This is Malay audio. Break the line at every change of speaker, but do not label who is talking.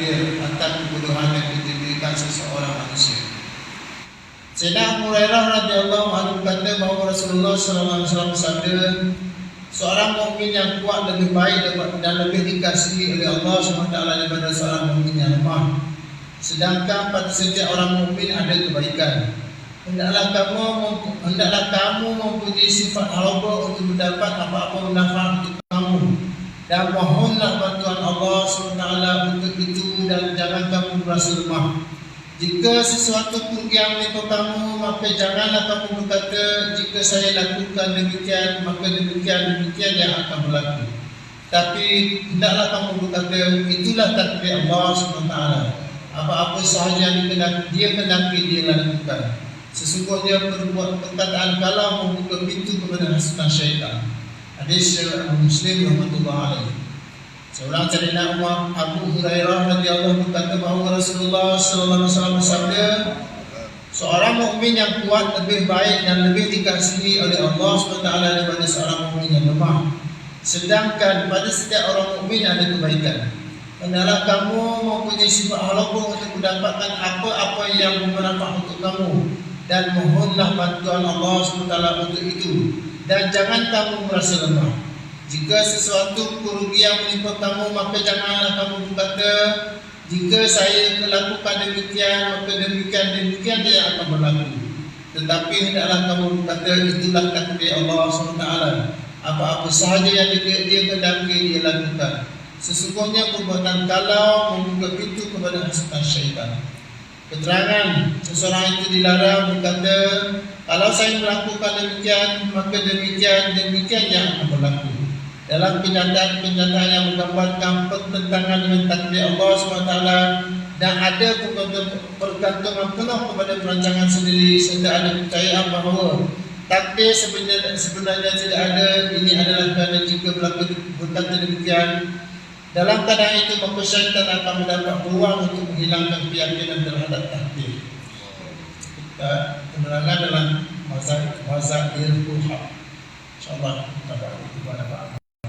takdir atas kebodohan yang diberikan seseorang manusia. Sayyidina Abu Hurairah radhiyallahu anhu kata bahawa Rasulullah sallallahu alaihi wasallam bersabda, seorang mukmin yang kuat lebih baik dan lebih dikasihi oleh Allah SWT daripada seorang mukmin yang lemah. Sedangkan pada setiap orang mukmin ada kebaikan. Hendaklah kamu hendaklah kamu mempunyai sifat harba untuk mendapat apa-apa manfaat untuk dan mohonlah bantuan Allah SWT untuk itu dan jangan kamu merasa lemah. Jika sesuatu pun yang menimpa kamu, maka janganlah kamu berkata, jika saya lakukan demikian, maka demikian demikian yang akan berlaku. Tapi hendaklah kamu berkata, itulah takdir Allah SWT. Apa-apa sahaja yang dia kendaki dia lakukan. Sesungguhnya perbuat perkataan kalau membuka pintu kepada hasutan syaitan. Hadis Muslim Rahmatullah Alaihi. Seorang cerita Umar Abu Hurairah radhiyallahu berkata bahawa Rasulullah sallallahu alaihi wasallam bersabda seorang mukmin yang kuat lebih baik dan lebih dikasihi oleh Allah SWT daripada seorang mukmin yang lemah. Sedangkan pada setiap orang mukmin ada kebaikan. Hendaklah kamu mempunyai sifat halaqah untuk mendapatkan apa-apa yang bermanfaat untuk kamu dan mohonlah bantuan Allah SWT untuk itu dan jangan kamu merasa lemah. Jika sesuatu kerugian menimpa kamu, maka janganlah kamu berkata, jika saya melakukan demikian, maka demikian demikian dia akan berlaku. Tetapi hendaklah kamu berkata, itulah takdir Allah SWT. Apa-apa sahaja yang dia, dia kedaki, dia lakukan. Sesungguhnya perbuatan kalau membuka pintu kepada hasutan syaitan. Keterangan seseorang itu dilarang berkata, kalau saya melakukan demikian, maka demikian demikian yang akan berlaku. Dalam kenyataan-kenyataan yang menggambarkan pertentangan dengan takdir Allah SWT dan ada pergantungan penuh kepada perancangan sendiri serta ada percayaan bahawa takdir sebenarnya, sebenarnya tidak ada ini adalah kerana jika berlaku berkata demikian dalam keadaan itu maka syaitan akan mendapat peluang untuk menghilangkan keyakinan terhadap takdir. Kita penerangan dalam mazhab mazhab ilmu hak insyaallah kita dapat itu pada